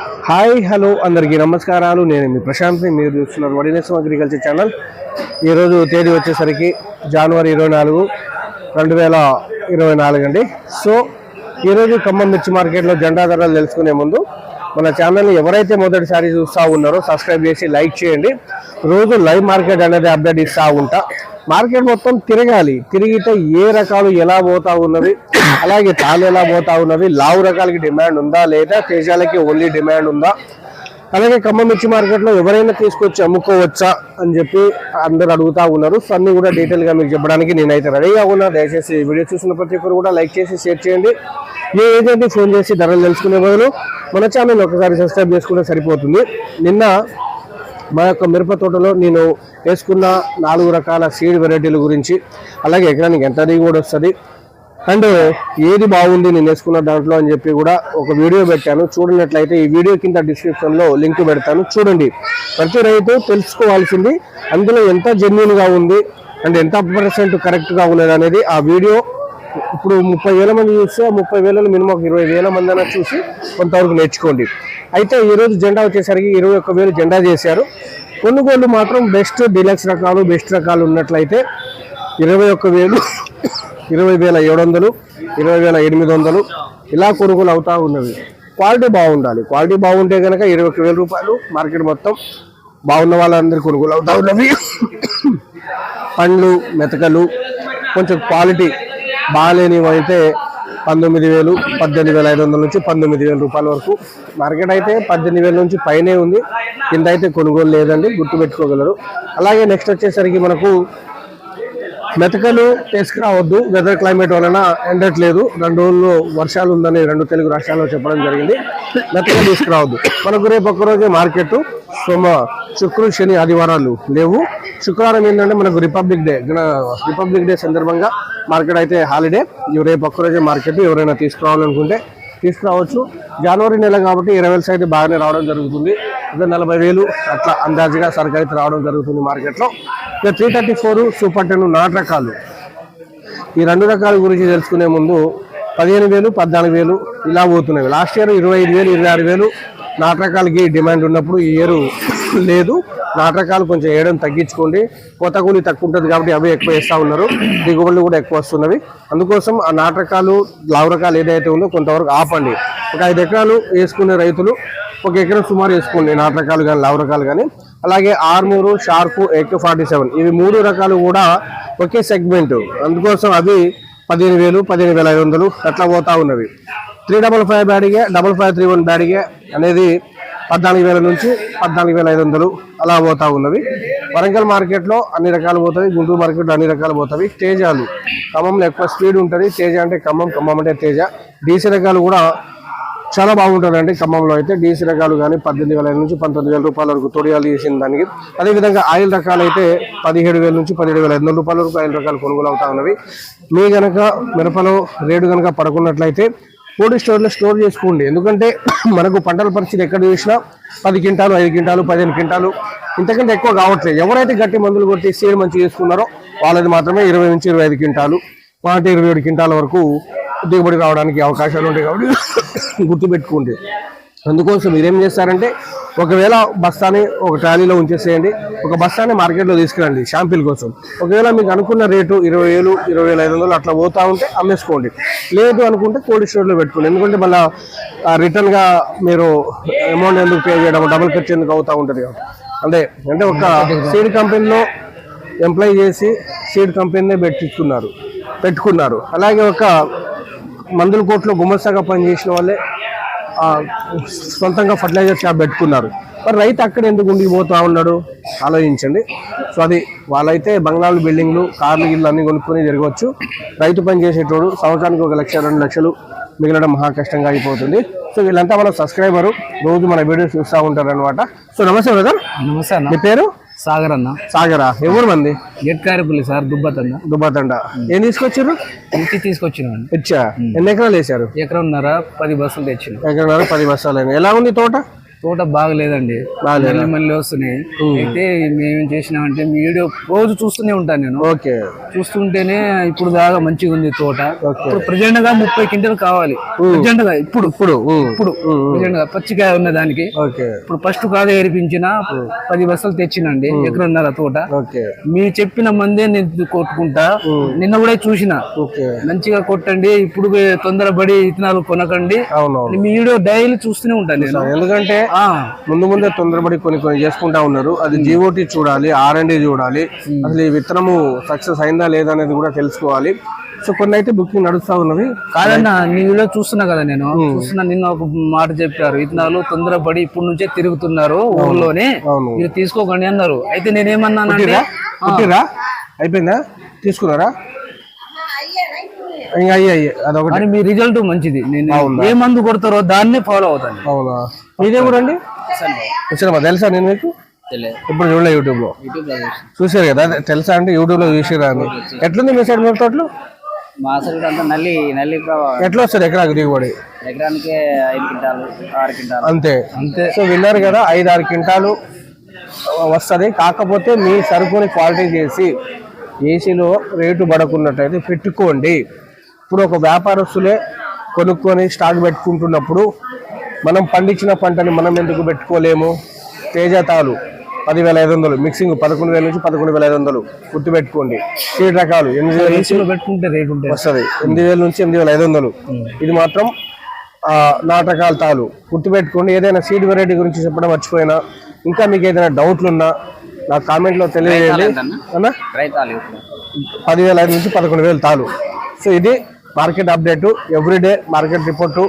Hi hello అందరికీ నమస్కారాలు. నేను మీ ప్రశాంత్ని. మీరు చూస్తున్నారు వడినేసం అగ్రికల్చర్ ఛానల్. ఈరోజు తేదీ వచ్చేసరికి జనవరి ఇరవై నాలుగు రెండు వేల ఇరవై నాలుగు అండి. సో ఈరోజు ఖమ్మం మిర్చి మార్కెట్లో జెండా ధరలు తెలుసుకునే ముందు మన ఛానల్ని ఎవరైతే మొదటిసారి చూస్తూ ఉన్నారో సబ్స్క్రైబ్ చేసి లైక్ చేయండి. రోజు లైవ్ మార్కెట్ అనేది అప్డేట్ ఇస్తూ ఉంటా. మార్కెట్ మొత్తం తిరగాలి. తిరిగితే ఏ రకాలు ఎలా పోతా ఉన్నవి అలాగే తాళ్ళు ఎలా పోతా ఉన్నవి లావు రకాలకి డిమాండ్ ఉందా లేదా తేజాలకి ఓన్లీ డిమాండ్ ఉందా? అలాగే ఖమ్మం మిర్చి మార్కెట్లో ఎవరైనా తీసుకొచ్చి అమ్ముకోవచ్చా అని చెప్పి అందరు అడుగుతా ఉన్నారు. సో అన్ని కూడా డీటెయిల్గా మీకు చెప్పడానికి నేనైతే రెడీగా ఉన్నా. దయచేసి వీడియో చూసిన ప్రతి ఒక్కరు కూడా లైక్ చేసి షేర్ చేయండి. ఏ ఏజెంట్ని ఫోన్ చేసి ధరలు తెలుసుకునే బదులు మన ఛానల్ ఒకసారి సబ్స్క్రైబ్ చేసుకుంటే సరిపోతుంది. నిన్న మా యొక్క మిరప తోటలో నేను వేసుకున్న నాలుగు రకాల సీడ్ వెరైటీల గురించి అలాగే ఎకరానికి ఎంత దిగుబడి వస్తుంది అండ్ ఏది బాగుంది నేను వేసుకున్న దాంట్లో అని చెప్పి కూడా ఒక వీడియో పెట్టాను. చూడనట్లయితే ఈ వీడియో కింద డిస్క్రిప్షన్లో లింక్ పెడతాను. చూడండి. ప్రతి రైతు తెలుసుకోవాల్సింది అందులో ఎంత జెన్యున్గా ఉంది అండ్ ఎంత పర్సెంట్ కరెక్ట్గా ఉన్నది అనేది ఆ వీడియో. ఇప్పుడు ముప్పై వేల మంది చూస్తే ఆ ముప్పై వేలలో మినిమం ఇరవై వేల మంది అయినా చూసి కొంతవరకు నేర్చుకోండి. అయితే ఈరోజు జెండా వచ్చేసరికి ఇరవై ఒక్క వేలు జెండా చేశారు. కొనుగోలు మాత్రం బెస్ట్ డిలక్స్ రకాలు బెస్ట్ రకాలు ఉన్నట్లయితే ఇరవై ఒక్క వేలు ఇరవై వేల ఏడు వందలు ఇరవై వేల ఎనిమిది వందలు ఇలా కొనుగోలు అవుతూ ఉన్నవి. క్వాలిటీ బాగుండాలి. క్వాలిటీ బాగుంటే కనుక ఇరవై ఒక్క వేల రూపాయలు మార్కెట్ మొత్తం బాగున్న వాళ్ళందరూ కొనుగోలు అవుతా ఉన్నవి. పండ్లు మెతకలు కొంచెం క్వాలిటీ బాగాలేనివి అయితే పంతొమ్మిది వేలు పద్దెనిమిది వేల ఐదు వందల నుంచి పంతొమ్మిది వేల రూపాయల వరకు. మార్కెట్ అయితే పద్దెనిమిది వేల నుంచి పైనే ఉంది. కింద అయితే కొనుగోలు లేదండి గుర్తుపెట్టుకోగలరు. అలాగే నెక్స్ట్ వచ్చేసరికి మనకు మెతకలు తీసుకురావద్దు. వెదర్ క్లైమేట్ వలన ఎండట్లేదు. రెండు రోజులు వర్షాలు ఉందని రెండు తెలుగు రాష్ట్రాల్లో చెప్పడం జరిగింది. మెతకలు తీసుకురావద్దు. మనకు రేపు ఒక్కరోజే మార్కెట్. సోమ శుక్రు శని ఆదివారాలు లేవు. శుక్రవారం ఏంటంటే మనకు రిపబ్లిక్ డే రిపబ్లిక్ డే సందర్భంగా మార్కెట్ అయితే హాలిడే. రేపు ఒక్కరోజే మార్కెట్. ఎవరైనా తీసుకురావాలనుకుంటే తీసుకురావచ్చు. జనవరి నెల కాబట్టి ఇరవై వేల సైడ్ బాగానే రావడం జరుగుతుంది. నలభై వేలు అట్లా అందాజుగా సరుకు అయితే రావడం జరుగుతుంది మార్కెట్లో. ఇక three thirty four super ten నాటు రకాలు. ఈ రెండు రకాల గురించి తెలుసుకునే ముందు పదిహేను వేలు పద్నాలుగు వేలు ఇలా పోతున్నాయి లాస్ట్ ఇయర్ ఇరవై ఐదు వేలు ఇరవై ఆరు వేలు నాటకాలకి డిమాండ్ ఉన్నప్పుడు ఈ ఇయర్ లేదు. నాటకాలు కొంచెం వేయడం తగ్గించుకోండి. కొత్త కూలి తక్కువ ఉంటుంది కాబట్టి అవి ఎక్కువ వేస్తూ ఉన్నారు. దిగుబడులు కూడా ఎక్కువ వస్తున్నవి. అందుకోసం ఆ నాటకాలు లావరకాలు లావు రకాలు ఏదైతే ఉందో కొంతవరకు ఆపండి. ఒక ఐదు ఎకరాలు వేసుకునే రైతులు ఒక ఎకరం సుమారు వేసుకోండి నాటకాలు కానీ లావు రకాలు కానీ అలాగే Armoor sharp AK forty seven ఇవి మూడు రకాలు కూడా ఒకే సెగ్మెంట్. అందుకోసం అవి పదిహేను వేలు పదిహేను వేల ఐదు వందలు అట్లా పోతా ఉన్నవి. Three double five Byadgi double five three one Byadgi అనేది పద్నాలుగు వేల నుంచి పద్నాలుగు వేల ఐదు వందలు అలా పోతా ఉన్నవి. వరంగల్ మార్కెట్లో అన్ని రకాలు పోతాయి గుంటూరు మార్కెట్లో అన్ని రకాలు పోతాయి. తేజాలు ఖమ్మంలో ఎక్కువ స్పీడ్ ఉంటుంది. తేజ అంటే ఖమ్మం ఖమ్మం అంటే తేజ. డీసీ రకాలు కూడా చాలా బాగుంటుందండి ఖమ్మంలో అయితే. డీసీ రకాలు కానీ పద్దెనిమిది వేల నుంచి పంతొమ్మిది వేల రూపాయల వరకు తొడియాలు చేసిన దానికి. అదేవిధంగా ఆయిల్ రకాలు అయితే పదిహేడు వేల నుంచి పదిహేడు వేల ఐదు వందల రూపాయల వరకు ఆయిల్ రకాలు కొనుగోలు అవుతా ఉన్నవి. మీ కనుక మిరపలో రేటు కనుక పడుకున్నట్లయితే కోల్డ్ స్టోర్లో స్టోర్ చేసుకోండి. ఎందుకంటే మనకు పంటల పరిస్థితి ఎక్కడ చూసినా పది క్వింటాలు ఐదు క్వింటాలు పదిహేను క్వింటాలు ఇంతకంటే ఎక్కువ కావట్లేదు. ఎవరైతే గట్టి మందులు కొట్టి సీడ్ మంచిగా చేసుకున్నారో వాళ్ళది మాత్రమే ఇరవై నుంచి ఇరవై ఐదు క్వింటాలు పాట ఇరవై ఏడు క్వింటాల వరకు దిగుబడి రావడానికి అవకాశాలు ఉంటాయి కాబట్టి గుర్తుపెట్టుకోండి. అందుకోసం మీరేం చేస్తారంటే ఒకవేళ బస్తాని ఒక ట్రాలీలో ఉంచేసేయండి ఒక బస్తాని మార్కెట్లో తీసుకురండి షాంపిల్ కోసం. ఒకవేళ మీకు అనుకున్న రేటు ఇరవై వేలు ఇరవై వేల ఐదు వందలు అట్లా పోతూ ఉంటే అమ్మేసుకోండి. లేదు అనుకుంటే కోల్డ్ స్టోర్లో పెట్టుకోండి. ఎందుకంటే మళ్ళీ రిటర్న్గా మీరు అమౌంట్ ఎందుకు పే చేయడం డబుల్ ఖర్చు ఎందుకు అవుతూ ఉంటుంది కాబట్టి. అంటే అంటే ఒక సీడ్ కంపెనీలో ఎంప్లాయ్ చేసి సీడ్ కంపెనీనే పెట్టించుకున్నారు పెట్టుకున్నారు. అలాగే ఒక మందుల కోట్లో గుమస్తాగా పనిచేసిన వాళ్ళే సొంతంగా ఫర్టిలైజర్ షాప్ పెట్టుకున్నారు. మరి రైతు అక్కడ ఎందుకు ఉండిపోతా ఉన్నాడు? ఆలోచించండి. సో అది వాళ్ళైతే బంగ్లాలు బిల్డింగ్లు కార్లు గిల్లు అన్ని కొనుక్కొని తిరగవచ్చు రైతు పని చేసేటోడు సంవత్సరానికి ఒక లక్ష రెండు లక్షలు మిగలడం మహా కష్టంగా అయిపోతుంది. సో వీళ్ళంతా మన సబ్స్క్రైబరు రోజు మన వీడియోస్ చూస్తూ ఉంటారు అనమాట సో నమస్తే బ్రదర్. నమస్తే మీ పేరు? సాగర్ అన్న. సాగరా? ఎవరు మంది? గెట్కారిపల్లి సార్ దుబ్బతన్న దుబ్బాతండ. ఏం తీసుకొచ్చారు? ఇంటి తీసుకొచ్చినాం ఇచ్చా? ఎన్ని ఎకరాలు వేసారు ఎకరంన్నర పది బస్సులు తెచ్చిన. ఎకరన్నర పది అయినాయి. ఎలా ఉంది తోట? తోట బాగలేదండి. బాగలేదా? మళ్ళీ మళ్ళీ వస్తున్నాయి. అయితే మేమేం చేసినామంటే మీ వీడియో రోజు చూస్తూనే ఉంటాను నేను. ఓకే. చూస్తుంటేనే ఇప్పుడు దాకా మంచిగా ఉంది తోట. ఇప్పుడు ప్రజెంట్గా ముప్పై క్వింటల్ కావాలి. ప్రజెంట్గా ఇప్పుడు. ఇప్పుడు ఇప్పుడు. ప్రజెంట్గా పచ్చికాయ ఉన్న దానికి. ఇప్పుడు ఫస్ట్ కాగా ఏరిపించిన పది బస్సులు తెచ్చినండి ఎకరన్నర తోట. ఓకే. మీరు చెప్పిన మందే నేను కొట్టుకుంటా. నిన్న కూడా చూసిన. ఓకే. మంచిగా కొట్టండి ఇప్పుడు తొందరపడి ఇత్తనాలు కొనకండి. మీ వీడియో డైలీ చూస్తూనే ఉంటాను నేను. ఎందుకంటే ముందు ముందే తొందరపడి కొన్ని కొన్ని చేసుకుంటా ఉన్నారు. అది జీఓటీ చూడాలి ఆర్ అండ్ చూడాలి. అసలు ఈ విత్తనము సక్సెస్ అయిందా లేదా అనేది కూడా తెలుసుకోవాలి. సో కొన్ని అయితే బుకింగ్ నడుస్తా ఉన్నవి కాదన్న నీ వీడియో చూస్తున్నా కదా నేను. చూస్తున్నా నిన్న ఒక మాట చెప్పారు. ఇత్తనాలు తొందరపడి ఇప్పుడు నుంచే తిరుగుతున్నారు ఊర్లోనే. మీరు తీసుకోకండి అన్నారు. అయితే కుట్టిరా అయిపోయిందా? తీసుకున్నారా? ఇంకా అయ్యి అదొకటి. మీ రిజల్ట్ మంచిది. నేను అవునా? ఏ మందు కొడతారో దాన్నే ఫాలో అవుతాను అవునా? మీదే కూడా అండి తెలుసా నేను మీకు? ఇప్పుడు చూడలే యూట్యూబ్లో చూసారు కదా? తెలుసా అంటే యూట్యూబ్లో చూసిరా అని. ఎట్లుంది మీ సైడ్ మిరప తోటలు మా సైడ్ అంతా నల్లి నల్లి ప్రభావం. ఎట్లా వస్తుంది ఎకరాకు దిగుబడి? ఎకరానికి ఐదు క్వింటాలు ఆరు క్వింటాలు. అంతే. అంతే. సో విన్నారు కదా ఐదు ఆరు క్వింటాలు వస్తుంది. కాకపోతే మీ సరుకుని క్వాలిటీ చేసి ఏసీలో రేటు పడకున్నట్టయితే పెట్టుకోండి. ఇప్పుడు ఒక వ్యాపారస్తులే కొనుక్కొని స్టాక్ పెట్టుకుంటున్నప్పుడు మనం పండించిన పంటని మనం ఎందుకు పెట్టుకోలేము? తేజతాలు పదివేల ఐదు వందలు మిక్సింగ్ పదకొండు వేల నుంచి పదకొండు వేల ఐదు వందలు గుర్తుపెట్టుకోండి. సీడ్ రకాలు ఎనిమిది వేల నుంచి పెట్టుకుంటే రేట్ ఉంటుంది వస్తుంది. ఎనిమిది వేల నుంచి ఎనిమిది వేల ఐదు వందలు. ఇది మాత్రం ఆ, నాటకాల తాలు. గుర్తుపెట్టుకోండి ఏదైనా సీడ్ వెరైటీ గురించి చెప్పడం మర్చిపోయినా. ఇంకా మీకు ఏదైనా డౌట్లు ఉన్నా నా కామెంట్లో తెలియజేయండి. అన్నా? రైతాలు ఇప్పుడు పదివేల ఐదు నుంచి పదకొండు వేలు తాలు. సో ఇది market update everyday market report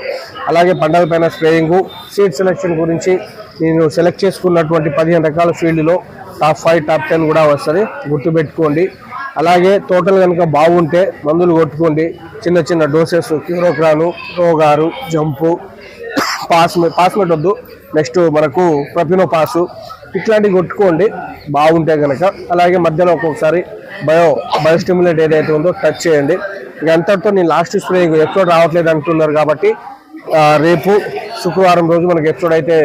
అలాగే పండగ పైన స్ప్రేయింగు సీడ్ సెలెక్షన్ గురించి నేను సెలెక్ట్ చేసుకున్నటువంటి పదిహేను రకాల ఫీల్డ్లో టాప్ ఫైవ్ టాప్ టెన్ కూడా వస్తుంది. గుర్తుపెట్టుకోండి. అలాగే తోటలు కనుక బాగుంటే మందులు కొట్టుకోండి. చిన్న చిన్న డోసెస్ క్యూరోక్రాను రోగారు జంపు పాస్మె పాస్మెట్ వద్దు. నెక్స్ట్ మనకు ప్రపినో పాసు ఇట్లాంటివి కొట్టుకోండి. బాగుంటే కనుక అలాగే మధ్యలో ఒక్కొక్కసారి బయో బయోస్టిమ్యులేట్ ఏదైతే ఉందో టచ్ చేయండి. ఇక అంతటితో నేను లాస్ట్ స్ప్రే ఎపిసోడ్ రావట్లేదు అంటున్నారు కాబట్టి రేపు శుక్రవారం రోజు మనకి ఎపిసోడ్ అయితే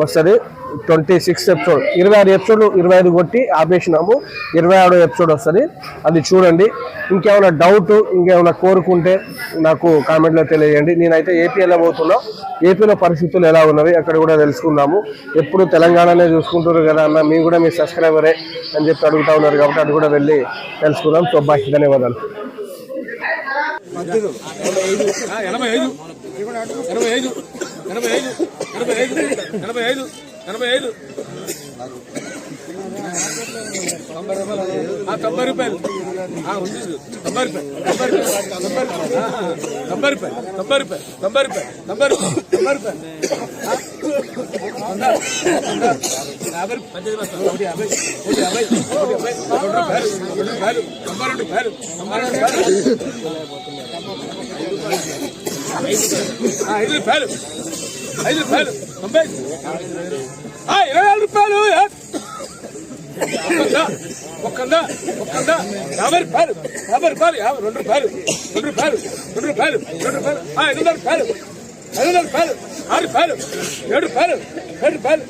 వస్తుంది. ట్వంటీ సిక్స్ ఎపిసోడ్ ఇరవై ఆరు ఎపిసోడ్ ఇరవై ఐదు కొట్టి ఆపేసినాము. ఇరవై ఆరో ఎపిసోడ్ వస్తుంది. అది చూడండి. ఇంకేమైనా డౌట్ ఇంకేమైనా కోరుకుంటే నాకు కామెంట్లో తెలియజేయండి. నేనైతే ఏపీ వెళ్ళబోతున్నా ఏపీలో పరిస్థితులు ఎలా ఉన్నవి అక్కడ కూడా తెలుసుకుందాము. ఎప్పుడు తెలంగాణనే చూసుకుంటారు కదా అన్న మేము కూడా మీ సబ్స్క్రైబరే అని చెప్పి అడుగుతా ఉన్నారు కాబట్టి అది కూడా వెళ్ళి తెలుసుకుందాం. సో బాయ్ ధన్యవాదాలు. ఎనభై ఐదు. ఎనభై ఐదు. ఎనభై ఐదు. ఎనభై ఐదు. ఎనభై ఐదు. ఎనభై ఐదు. ఆ, తొంభై రూపాయలు ఆ, ఉంది ఇది. తొంభై రూపాయలు తొంభై రూపాయలు తొంభై రూపాయలు ఆ, తొంభై రూపాయలు తొంభై రూపాయలు తొంభై రూపాయలు తొంభై రూపాయలు తొంభై రూపాయలు ఆ, వంద, వంద, యాభై రూపాయలు, పద్దెనిమిది బస్తాలు, ఒకటి యాభై ఒకటి యాభై ఒకటి యాభై రెండు రూపాయలు రెండు రూపాయలు తొంభై రెండు రూపాయలు తొంభై రెండు రూపాయలు ఆ, ఐదు రూపాయలు ఐదు రూపాయలు తొంభై ఆ, ఇరవై నాలుగు రూపాయలు ఏ? ఒక్కందా ఒక్కందా యాభై రూపాయలు యాభై రూపాయలు యాభై రెండు రూపాయలు రెండు రూపాయలు రెండు రూపాయలు రెండు రూపాయలు ఆ, ఐదు వందల రూపాయలు ఐదు వందల రూపాయలు ఆరు రూపాయలు ఏడు రూపాయలు ఏడు రూపాయలు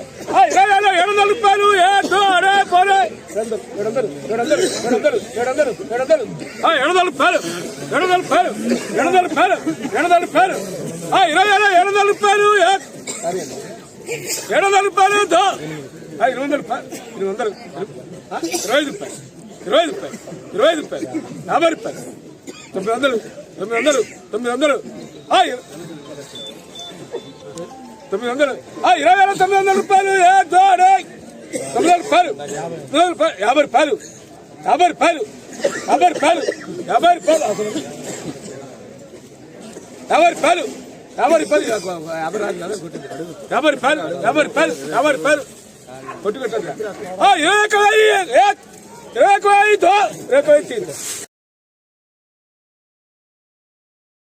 ఇరవై వేల ఏడు వందల రూపాయలు ఏ దో, అరే, పోరే. ఏడు వందలు ఏడు వందలు ఏడు వందలు ఏడు వందలు ఏడు వందలు ఆ, ఏడు వందల రూపాయలు ఏడు వందల రూపాయలు ఏడు వందల రూపాయలు ఏడు వందల రూపాయలు ఇరవై వేల ఏడు వందల రూపాయలు ఏ ఏడు వందల రూపాయలు ఇరవై వందలు ఇరవై వందలు ఇరవై ఐదు రూపాయలు ఇరవై ఐదు రూపాయలు ఇరవై ఐదు రూపాయలు యాభై రూపాయలు తొమ్మిది వందలు తొమ్మిది వందలు తొమ్మిది వందలు తొమ్మిది వందలు ఇరవై వేల తొమ్మిది వందల రూపాయలు తొమ్మిది రూపాయలు తొమ్మిది రూపాయలు యాభై రూపాయలు యాభై రూపాయలు యాభై రూపాయలు యాభై రూపాయలు యాభై రూపాయలు యాభై రూపాయలు యాభై రాదు యాభై రూపాయలు యాభై రూపాయలు యాభై రూపాయలు కొట్టి కొట్టదు ఇరవై ఒక వెయ్యి ఏ, ఇరవై ఒక వెయ్యి దో